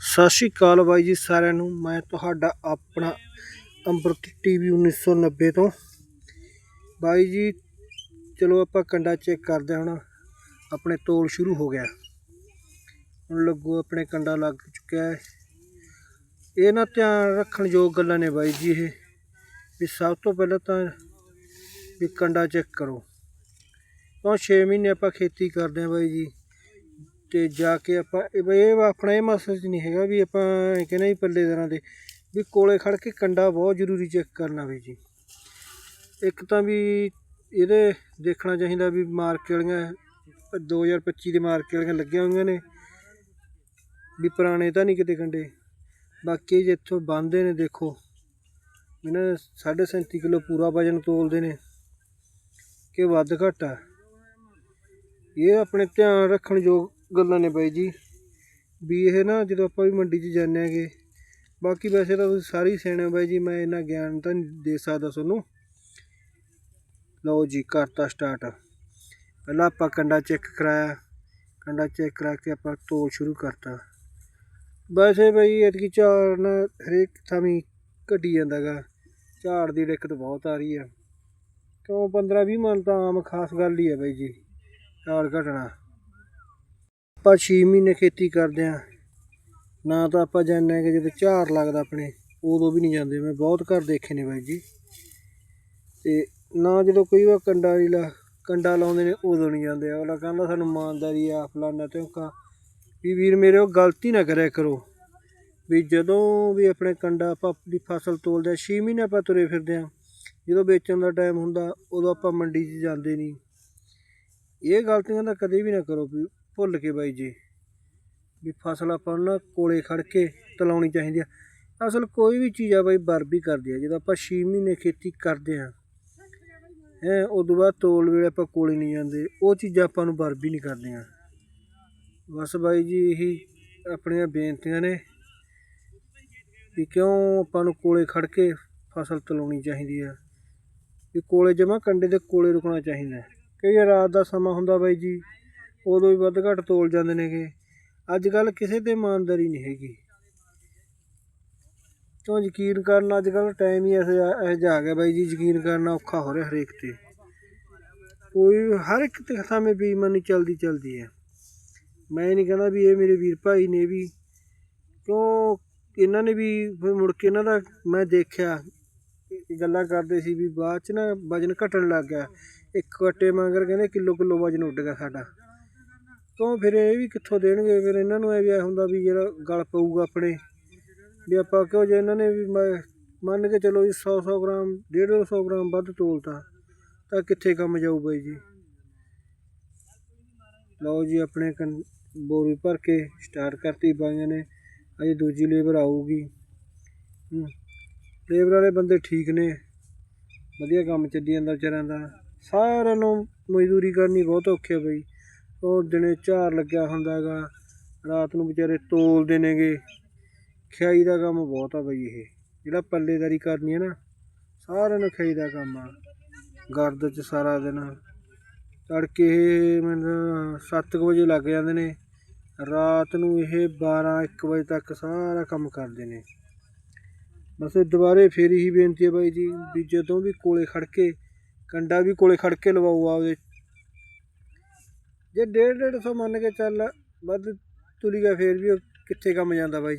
ਸਤਿ ਸ਼੍ਰੀ ਅਕਾਲ ਬਾਈ ਜੀ ਸਾਰਿਆਂ ਨੂੰ। ਮੈਂ ਤੁਹਾਡਾ ਆਪਣਾ ਅੰਮ੍ਰਿਤ ਟੀਵੀ 1990 ਤੋਂ। ਬਾਈ ਜੀ, ਚਲੋ ਆਪਾਂ ਕੰਡਾ ਚੈੱਕ ਕਰਦੇ ਹਾਂ ਹੁਣ। ਆਪਣੇ ਤੋਲ ਸ਼ੁਰੂ ਹੋ ਗਿਆ। ਹੁਣ ਲੱਗੋ ਆਪਣੇ ਕੰਡਾ ਲੱਗ ਚੁੱਕਿਆ ਹੈ। ਇਹ ਨਾ ਧਿਆਨ ਰੱਖਣ ਯੋਗ ਗੱਲਾਂ ਨੇ ਬਾਈ ਜੀ ਇਹ। ਵੀ ਸਭ ਤੋਂ ਪਹਿਲਾਂ ਤਾਂ ਵੀ ਕੰਡਾ ਚੈੱਕ ਕਰੋ। ਤਾਂ 6 ਮਹੀਨੇ ਆਪਾਂ ਖੇਤੀ ਕਰਦੇ ਹਾਂ ਬਾਈ ਜੀ? ਤੇ ਜਾ ਕੇ ਆਪਾਂ, ਇਹ ਬਈ ਇਹ ਆਪਣਾ ਇਹ ਮਸਲ ਨਹੀਂ ਹੈਗਾ ਵੀ ਆਪਾਂ ਕਹਿੰਦੇ ਵੀ ਪੱਲੇ ਤਰ੍ਹਾਂ ਦੇ, ਵੀ ਕੋਲੇ ਖੜ ਕੇ ਕੰਡਾ ਬਹੁਤ ਜ਼ਰੂਰੀ ਚੈੱਕ ਕਰਨਾ ਵੀ ਜੀ। ਇੱਕ ਤਾਂ ਵੀ ਇਹਦੇ ਦੇਖਣਾ ਚਾਹੀਦਾ ਵੀ ਮਾਰਕੇ ਵਾਲੀਆਂ 2025 ਦੇ ਮਾਰਕੇ ਵਾਲੀਆਂ ਲੱਗੀਆਂ ਹੋਈਆਂ ਨੇ, ਵੀ ਪੁਰਾਣੇ ਤਾਂ ਨਹੀਂ ਕਿਤੇ ਕੰਡੇ। ਬਾਕੀ ਜਿੱਥੋਂ ਬੰਦੇ ਨੇ, ਦੇਖੋ। ਇਹਨਾਂ 37 ਕਿਲੋ ਪੂਰਾ ਵਜਨ ਤੋਲਦੇ ਨੇ, ਕਿ ਵੱਧ ਘੱਟ ਆ। ਇਹ ਆਪਣੇ ਧਿਆਨ ਰੱਖਣ ਯੋਗ ਗੱਲਾਂ ਨੇ ਬਾਈ ਜੀ। ਵੀ ਇਹ ਨਾ ਜਦੋਂ ਆਪਾਂ ਵੀ ਮੰਡੀ 'ਚ ਜਾਂਦੇ ਆਂਗੇ ਬਾਕੀ ਵੈਸੇ ਤਾਂ ਤੁਸੀਂ ਸਾਰੇ ਹੀ ਸਿਆਣੇ ਹੋ ਬਾਈ ਜੀ, ਮੈਂ ਇੰਨਾ ਗਿਆਨ ਤਾਂ ਨਹੀਂ ਦੇ ਸਕਦਾ ਤੁਹਾਨੂੰ। ਲਓ ਜੀ, ਕਰਤਾ ਸਟਾਰਟ ਪਹਿਲਾਂ ਆਪਾਂ ਕੰਡਾ ਚੈੱਕ ਕਰਾਇਆ। ਕੰਡਾ ਚੈੱਕ ਕਰਾ ਕੇ ਆਪਾਂ ਤੋਲ ਸ਼ੁਰੂ ਕਰਤਾ। ਵੈਸੇ ਬਈ ਐਤਕੀ ਝਾੜ ਨਾ ਹਰੇਕ ਥਾਵੀਂ ਘਟੀ ਜਾਂਦਾ ਗਾ ਝਾੜ ਦੀ ਦਿੱਕਤ ਬਹੁਤ ਆ ਰਹੀ ਆ। ਕਿਉਂ? 15 20 ਮਣ ਤਾਂ ਆਮ ਖਾਸ ਗੱਲ ਹੀ ਹੈ ਬਾਈ ਜੀ, ਝਾੜ ਘਟਣਾ। ਆਪਾਂ 6 ਮਹੀਨੇ ਖੇਤੀ ਕਰਦੇ ਆ ਨਾ ਤਾਂ ਆਪਾਂ ਜਾਂਦੇ ਹਾਂ ਕਿ ਜਦੋਂ ਝਾਰ ਲੱਗਦਾ ਆਪਣੇ, ਉਦੋਂ ਵੀ ਨਹੀਂ ਜਾਂਦੇ। ਮੈਂ ਬਹੁਤ ਘਰ ਦੇਖੇ ਨੇ ਬਾਈ ਜੀ। ਤੇ ਨਾ ਜਦੋਂ ਕੋਈ ਵਾਰ ਕੰਡਾ ਵੀ ਲਾ ਕੰਡਾ ਲਾਉਂਦੇ ਨੇ, ਉਦੋਂ ਨਹੀਂ ਜਾਂਦੇ। ਅਗਲਾ ਕਹਿੰਦਾ ਸਾਨੂੰ ਇਮਾਨਦਾਰੀ ਆ, ਫਲਾਨਾ ਧਮਕਾ ਵੀ ਵੀਰ ਮੇਰੇ ਉਹ ਗਲਤੀ ਨਾ ਕਰਿਆ ਕਰੋ। ਵੀ ਜਦੋਂ ਵੀ ਆਪਣੇ ਕੰਡਾ ਆਪਾਂ ਆਪਣੀ ਫਸਲ ਤੋਲਦੇ ਆ 6 ਮਹੀਨੇ ਆਪਾਂ ਤੁਰੇ ਫਿਰਦੇ ਆ ਜਦੋਂ ਵੇਚਣ ਦਾ ਟਾਈਮ ਹੁੰਦਾ, ਉਦੋਂ ਆਪਾਂ ਮੰਡੀ 'ਚ ਜਾਂਦੇ ਨਹੀਂ। ਇਹ ਗਲਤੀਆਂ ਤਾਂ ਕਦੇ ਵੀ ਨਾ ਕਰੋ ਵੀ ਭੁੱਲ ਕੇ ਬਾਈ ਜੀ, ਵੀ ਫਸਲ ਆਪਾਂ ਨੂੰ ਨਾ ਕੋਲੇ ਖੜ ਕੇ ਤਲਾਉਣੀ ਚਾਹੀਦੀ ਆ। ਅਸਲ ਕੋਈ ਵੀ ਚੀਜ਼ ਆ ਬਾਈ ਬਰਬੀ ਕਰਦੀ ਆ, ਜਦੋਂ ਆਪਾਂ 6 ਮਹੀਨੇ ਖੇਤੀ ਕਰਦੇ ਆ, ਹੈ, ਉਦੋਂ ਬਾਅਦ ਤੋਲ ਵੇਲੇ ਆਪਾਂ ਕੋਲੇ ਨਹੀਂ ਜਾਂਦੇ, ਉਹ ਚੀਜ਼ਾਂ ਆਪਾਂ ਨੂੰ ਬਰਬੀ ਨਹੀਂ ਕਰਦੀਆਂ। ਬਸ ਬਾਈ ਜੀ ਇਹੀ ਆਪਣੀਆਂ ਬੇਨਤੀਆਂ ਨੇ, ਵੀ ਕਿਉਂ ਆਪਾਂ ਨੂੰ ਕੋਲੇ ਖੜ ਕੇ ਫਸਲ ਤਲਾਉਣੀ ਚਾਹੀਦੀ ਆ, ਵੀ ਕੋਲੇ ਜਮਾ ਕੰਡੇ ਦੇ ਕੋਲੇ ਰੁਕਣਾ ਚਾਹੀਦਾ। ਕਈ ਰਾਤ ਦਾ ਸਮਾਂ ਹੁੰਦਾ ਬਾਈ ਜੀ ਉਦੋਂ ਵੀ ਵੱਧ ਘੱਟ ਤੋਲ ਜਾਂਦੇ ਨੇਗੇ। ਅੱਜ ਕੱਲ ਕਿਸੇ ਤੇ ਇਮਾਨਦਾਰੀ ਨਹੀਂ ਹੈਗੀ। ਕਿਉਂ ਯਕੀਨ ਕਰਨਾ ਅੱਜ ਕੱਲ ਟਾਈਮ ਹੀ ਐਸਾ ਇਹੋ ਜਿਹਾ ਆ ਗਿਆ ਬਾਈ ਜੀ, ਯਕੀਨ ਕਰਨਾ ਔਖਾ ਹੋ ਰਿਹਾ ਹਰੇਕ ਤੇ। ਕੋਈ ਹਰ ਇੱਕ ਤੇ ਥਾਵੇਂ ਬੇਈਮਾਨੀ ਚਲਦੀ ਚਲਦੀ ਹੈ। ਮੈਂ ਨਹੀਂ ਕਹਿੰਦਾ ਵੀ ਇਹ ਮੇਰੇ ਵੀਰ ਭਾਈ ਨੇ ਵੀ, ਕਿਉਂ ਇਹਨਾਂ ਨੇ ਵੀ ਫਿਰ ਮੁੜ ਕੇ ਇਹਨਾਂ ਦਾ ਮੈਂ ਦੇਖਿਆ ਗੱਲਾਂ ਕਰਦੇ ਸੀ ਵੀ ਬਾਅਦ ਚ ਨਾ ਵਜਨ ਘਟਣ ਲੱਗ ਗਿਆ। ਇੱਕ ਕੱਟੇ ਮਗਰ ਕਹਿੰਦੇ ਕਿਲੋ ਕਿਲੋ ਵਜਨ ਉੱਡ ਗਿਆ ਸਾਡਾ। ਕਿਉਂ ਫਿਰ ਇਹ ਵੀ ਕਿੱਥੋਂ ਦੇਣਗੇ? ਫਿਰ ਇਹਨਾਂ ਨੂੰ ਇਹ ਵੀ ਇਹ ਹੁੰਦਾ ਵੀ ਜਿਹੜਾ ਗਲ ਪਊਗਾ ਆਪਣੇ। ਵੀ ਆਪਾਂ ਕਿਉਂ ਜੇ ਇਹਨਾਂ ਨੇ ਵੀ ਮ- ਮੰਨ ਕੇ ਚਲੋ ਜੀ 100 100 ਗ੍ਰਾਮ 150 ਗ੍ਰਾਮ ਵੱਧ ਤੋਲਤਾ, ਤਾਂ ਕਿੱਥੇ ਕੰਮ ਜਾਊ ਬਾਈ ਜੀ? ਲਓ ਜੀ, ਆਪਣੇ ਕੰ, ਬੋਰੀ ਭਰ ਕੇ ਸਟਾਰਟ ਕਰਤੀ ਬਾਈਆਂ ਨੇ। ਅਜੇ ਦੂਜੀ ਲੇਬਰ ਆਊਗੀ। ਹੂੰ। ਲੇਬਰ ਵਾਲੇ ਬੰਦੇ ਠੀਕ ਨੇ। ਵਧੀਆ ਕੰਮ ਚੱਲੀ ਜਾਂਦਾ ਵਿਚਾਰਿਆਂ ਦਾ। ਸਾਰਿਆਂ ਨੂੰ ਮਜ਼ਦੂਰੀ ਕਰਨੀ ਬਹੁਤ ਔਖੀ ਹੈ ਬਈ। ਉਹ ਦਿਨੇ ਝਾਰ ਲੱਗਿਆ ਹੁੰਦਾ ਹੈਗਾ। ਰਾਤ ਨੂੰ ਵਿਚਾਰੇ ਤੋਲਦੇ ਨੇਗੇ। ਖਿਆਈ ਦਾ ਕੰਮ ਬਹੁਤ ਆ ਬਈ ਇਹ। ਜਿਹੜਾ ਪੱਲੇਦਾਰੀ ਕਰਨੀ ਹੈ ਨਾ, ਸਾਰਿਆਂ ਨੂੰ ਖਿਆਈ ਦਾ ਕੰਮ ਆ। ਗਰਦ ਚ ਸਾਰਾ ਦਿਨ। ਤੜਕੇ ਇਹ ਮੈਨੂੰ 7 ਵਜੇ ਲੱਗ ਜਾਂਦੇ ਨੇ। ਰਾਤ ਨੂੰ ਇਹ 12 1 ਵਜੇ ਤੱਕ ਸਾਰਾ ਕੰਮ ਕਰਦੇ ਨੇ। ਬਸ ਇਹ ਦੁਬਾਰੇ ਫੇਰ ਹੀ ਬੇਨਤੀ ਹੈ ਬਾਈ ਜੀ ਵੀ ਜਦੋਂ ਵੀ ਕੋਲੇ ਖੜ ਕੇ, ਕੰਡਾ ਵੀ ਕੋਲੇ ਖੜ ਕੇ ਲਵਾਓ ਆਪਦੇ ਜੇ ਡੇਢ ਡੇਢ ਸੌ ਮੰਨ ਕੇ ਚੱਲ ਵੱਧ ਤੁਰੀ ਗਿਆ ਫੇਰ ਵੀ ਉਹ ਕਿੱਥੇ ਕੰਮ ਜਾਂਦਾ ਬਾਈ ਜੀ?